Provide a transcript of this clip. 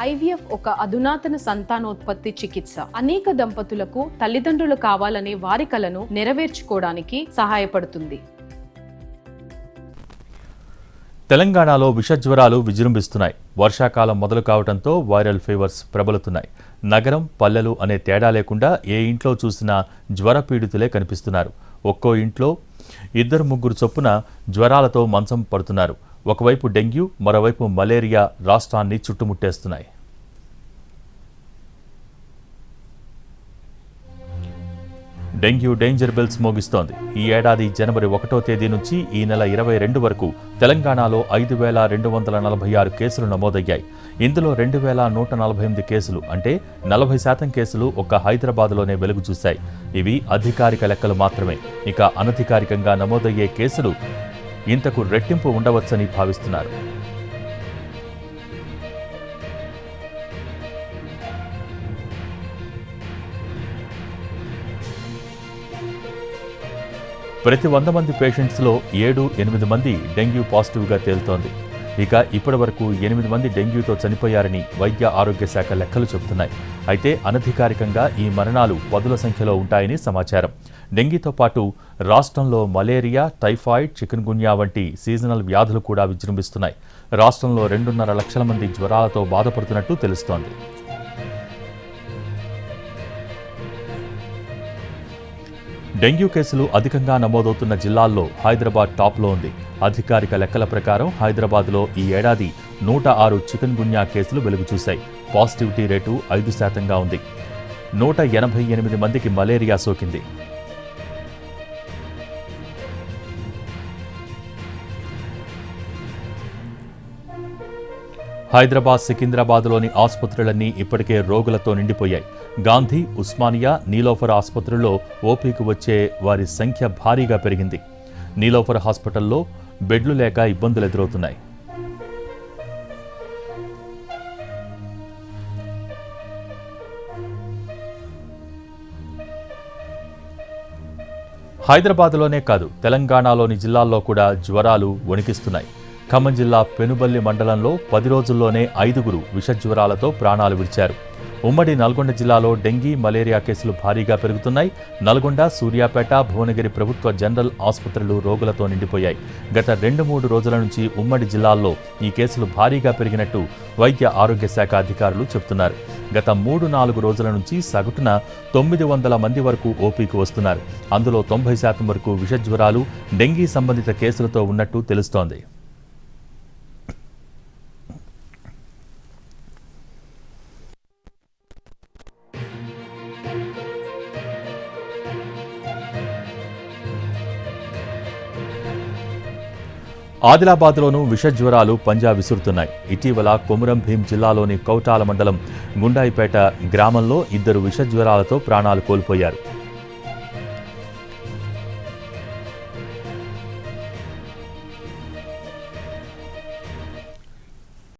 IVF ఒక అధునాతన సంతానోత్పత్తి చికిత్స. అనేక దంపతులకు తల్లిదండ్రులు కావాలనే వారి కలను నెరవేర్చుకోవడానికి సహాయపడుతుంది. తెలంగాణలో విషజ్వరాలు విజృంభిస్తున్నాయి. వర్షాకాలం మొదలు కావడంతో వైరల్ ఫీవర్స్ ప్రబలుతున్నాయి. నగరం పల్లెలు అనే తేడా లేకుండా ఏ ఇంట్లో చూసినా జ్వర పీడితులే కనిపిస్తున్నారు. ఒక్కో ఇంట్లో ఇద్దరు ముగ్గురు చొప్పున జ్వరాలతో మంచం పడుతున్నారు. ఒకవైపు డెంగ్యూ మరోవైపు మలేరియా రాష్ట్రాన్ని చుట్టుముట్టేస్తున్నాయి. డెంగ్యూ డేంజర్ బెల్స్ మోగిస్తోంది. ఈ ఏడాది జనవరి ఒకటో తేదీ నుంచి ఈ నెల ఇరవై రెండు వరకు తెలంగాణలో ఐదు వేల రెండు వందల నలభై ఆరు కేసులు నమోదయ్యాయి. ఇందులో రెండు వేల నూట నలభై ఎనిమిది కేసులు అంటే నలభై శాతం కేసులు ఒక్క హైదరాబాద్లోనే వెలుగు చూశాయి. ఇవి అధికారిక లెక్కలు మాత్రమే. ఇక అనధికారికంగా నమోదయ్యే కేసులు ఇంతకు రెట్టింపు ఉండవచ్చని భావిస్తున్నారు. ప్రతి వంద మంది పేషెంట్స్లో ఏడు ఎనిమిది మంది డెంగ్యూ పాజిటివ్గా తేలుతోంది. ఇక ఇప్పటి వరకు ఎనిమిది మంది డెంగ్యూతో చనిపోయారని వైద్య ఆరోగ్య శాఖ లెక్కలు చెబుతున్నాయి. అయితే అనధికారికంగా ఈ మరణాలు పదుల సంఖ్యలో ఉంటాయని సమాచారం. డెంగీతో పాటు రాష్ట్రంలో మలేరియా టైఫాయిడ్ చికెన్గున్యా వంటి సీజనల్ వ్యాధులు కూడా విజృంభిస్తున్నాయి. రాష్ట్రంలో రెండున్నర లక్షల మంది జ్వరాలతో బాధపడుతున్నట్టు తెలుస్తోంది. డెంగ్యూ కేసులు అధికంగా నమోదవుతున్న జిల్లాల్లో హైదరాబాద్ టాప్లో ఉంది. అధికారిక లెక్కల ప్రకారం హైదరాబాద్లో ఈ ఏడాది నూట ఆరు చికెన్ గున్యా కేసులు వెలుగు చూశాయి. పాజిటివిటీ రేటు ఐదు శాతంగా ఉంది. నూట ఎనభై ఎనిమిది మందికి మలేరియా సోకింది. హైదరాబాద్ సికింద్రాబాద్లోని ఆసుపత్రులన్నీ ఇప్పటికే రోగులతో నిండిపోయాయి. గాంధీ ఉస్మానియా నీలోఫర్ ఆసుపత్రుల్లో ఓపీకి వచ్చే వారి సంఖ్య భారీగా పెరిగింది. నీలోఫర్ హాస్పిటల్లో బెడ్లు లేక ఇబ్బందులు ఎదురవుతున్నాయి. హైదరాబాద్లోనే కాదు తెలంగాణలోని జిల్లాల్లో కూడా జ్వరాలు వణికిస్తున్నాయి. ఖమ్మం జిల్లా పెనుబల్లి మండలంలో పది రోజుల్లోనే ఐదుగురు విషజ్వరాలతో ప్రాణాలు విడిచారు. ఉమ్మడి నల్గొండ జిల్లాలో డెంగీ మలేరియా కేసులు భారీగా పెరుగుతున్నాయి. నల్గొండ సూర్యాపేట భువనగిరి ప్రభుత్వ జనరల్ ఆసుపత్రులు రోగులతో నిండిపోయాయి. గత రెండు మూడు రోజుల నుంచి ఉమ్మడి జిల్లాల్లో ఈ కేసులు భారీగా పెరిగినట్టు వైద్య ఆరోగ్య శాఖ అధికారులు చెబుతున్నారు. గత మూడు నాలుగు రోజుల నుంచి సగటున తొమ్మిది వందల మంది వరకు ఓపీకి వస్తున్నారు. అందులో తొంభై శాతం వరకు విషజ్వరాలు డెంగీ సంబంధిత కేసులతో ఉన్నట్టు తెలుస్తోంది. ఆదిలాబాద్లోనూ విషజ్వరాలు పంజా విసురుతున్నాయి. ఇటీవల కొమురం భీం జిల్లాలోని కౌటాల మండలం గుండాయిపేట గ్రామంలో ఇద్దరు విషజ్వరాలతో ప్రాణాలు కోల్పోయారు.